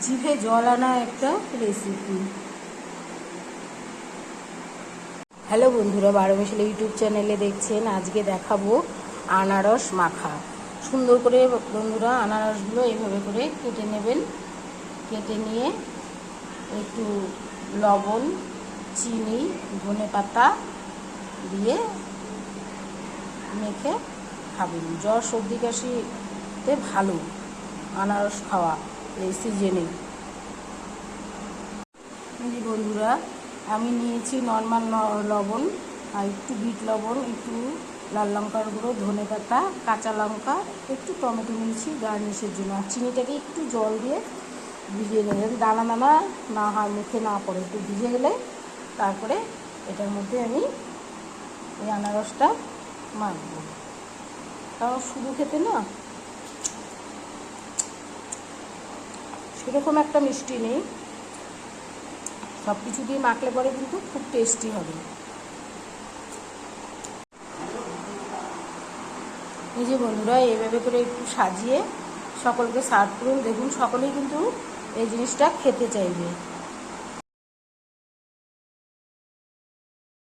জিভে জল আনা একটা রেসিপি হ্যালো বন্ধুরা, বারো মিশাল ইউটিউব চ্যানেলে দেখছেন, আজকে দেখাবো আনারস মাখা। সুন্দর করে বন্ধুরা আনারসগুলো এইভাবে করে কেটে নেবেন। কেটে নিয়ে একটু লবণ, চিনি, ধনে পাতা দিয়ে মেখে খাবেন। জ্বর সর্দি কাশিতে ভালো আনারস খাওয়া। এই সিজনে এই বন্ধুরা, আমি নিয়েছি নর্মাল লবণ আর একটু বিট লবণ, একটু লাল লঙ্কার গুঁড়ো, ধনে পাতা, কাঁচা লঙ্কা, একটু টমেটো নিয়েছি গার্নিশের জন্য। আর চিনিটাকে একটু জল দিয়ে ভিজিয়ে নেবেন দানা দানা না হয়, মুখে না পড়ে। একটু ভিজে গেলে তারপরে এটার মধ্যে আমি এই আনারসটা মাখবো। কারণ শুধু খেতে না সেরকম একটা মিষ্টি নেই। সব কিছু দিয়ে মাখলে পরে কিন্তু খুব টেস্টি হবে। এই যে বন্ধুরা, এইভাবে করে একটু সাজিয়ে সকলকে সার্ভ করুন। দেখুন, সকলেই কিন্তু এই জিনিসটা খেতে চাইবে।